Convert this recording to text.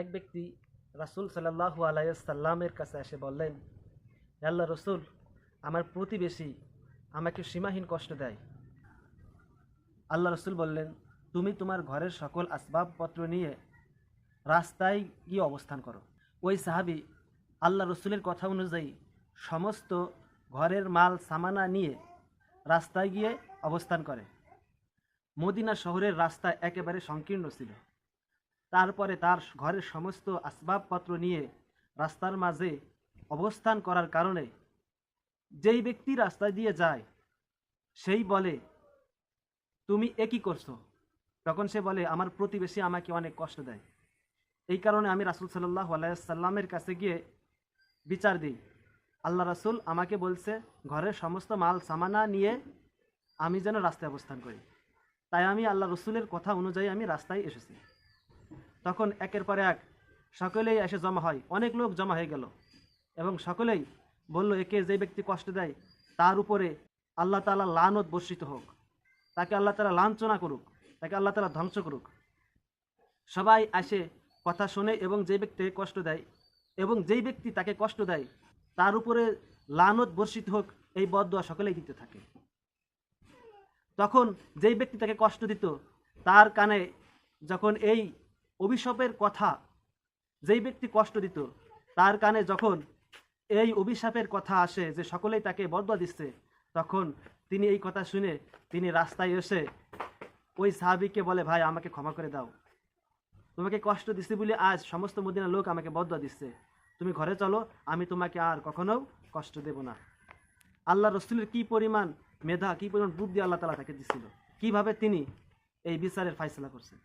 এক ব্যক্তি রাসুল সাল্লাহু আলাইসাল্লামের কাছে এসে বললেন আল্লাহ রসুল, আমার প্রতিবেশী আমাকে সীমাহীন কষ্ট দেয়। আল্লাহ রসুল বললেন, তুমি তোমার ঘরের সকল আসবাবপত্র নিয়ে রাস্তায় গিয়ে অবস্থান করো। ওই সাহাবি আল্লাহ রসুলের কথা অনুযায়ী সমস্ত ঘরের মাল, সামানা নিয়ে রাস্তায় গিয়ে অবস্থান করে। মদিনা শহরের রাস্তা একেবারে সংকীর্ণ ছিল। তারপরে তার ঘরের সমস্ত আসবাবপত্র নিয়ে রাস্তার মাঝে অবস্থান করার কারণে যেই ব্যক্তি রাস্তায় দিয়ে যায়, সেই বলে, তুমি একই করছ? তখন সে বলে, আমার প্রতিবেশী আমাকে অনেক কষ্ট দেয়। এই কারণে আমি রাসুল সাল্লাহ আলাইসাল্লামের কাছে গিয়ে বিচার দিই। আল্লাহ রাসুল আমাকে বলছে, ঘরের সমস্ত মাল, সামানা নিয়ে আমি যেন রাস্তায় অবস্থান করি। তাই আমি আল্লাহ রসুলের কথা অনুযায়ী আমি রাস্তায় এসেছি। তখন একের পর এক সকলেই এসে জমা হয়। অনেক লোক জমা হয়ে গেল এবং সকলেই বলল, একে যে ব্যক্তি কষ্ট দেয় তার উপরে আল্লাহ তালা লানত বর্ষিত হোক। তাকে আল্লাহ তালা লাঞ্ছনা করুক, তাকে আল্লাহ তালা ধ্বংস করুক। সবাই আসে কথা শোনে এবং যে ব্যক্তিকে কষ্ট দেয় এবং যেই ব্যক্তি তাকে কষ্ট দেয় তার উপরে লানত বর্ষিত হোক এই বদদোয়া সকলেই দিতে থাকে। তখন যেই ব্যক্তি তাকে কষ্ট দিত, তার কানে যখন এই অভিশাপের কথা যেই ব্যক্তি কষ্ট দিত, তার কানে যখন এই অভিশাপের কথা আসে যে সকলেই তাকে বদয়া দিচ্ছে, তখন তিনি এই কথা শুনে তিনি রাস্তায় এসে ওই সাহাবিকে বলে, ভাই, আমাকে ক্ষমা করে দাও। তোমাকে কষ্ট দিচ্ছি বলে আজ সমস্ত মদিনার লোক আমাকে বদয়া দিচ্ছে। তুমি ঘরে চলো, আমি তোমাকে আর কখনো কষ্ট দেব না। আল্লাহ রসুলের কি পরিমাণ মেধা, কি পরিমাণ বুদ্ধি আল্লাহ তালা তাকে দিচ্ছিল? কীভাবে তিনি এই বিচারের ফাইসলা করছেন?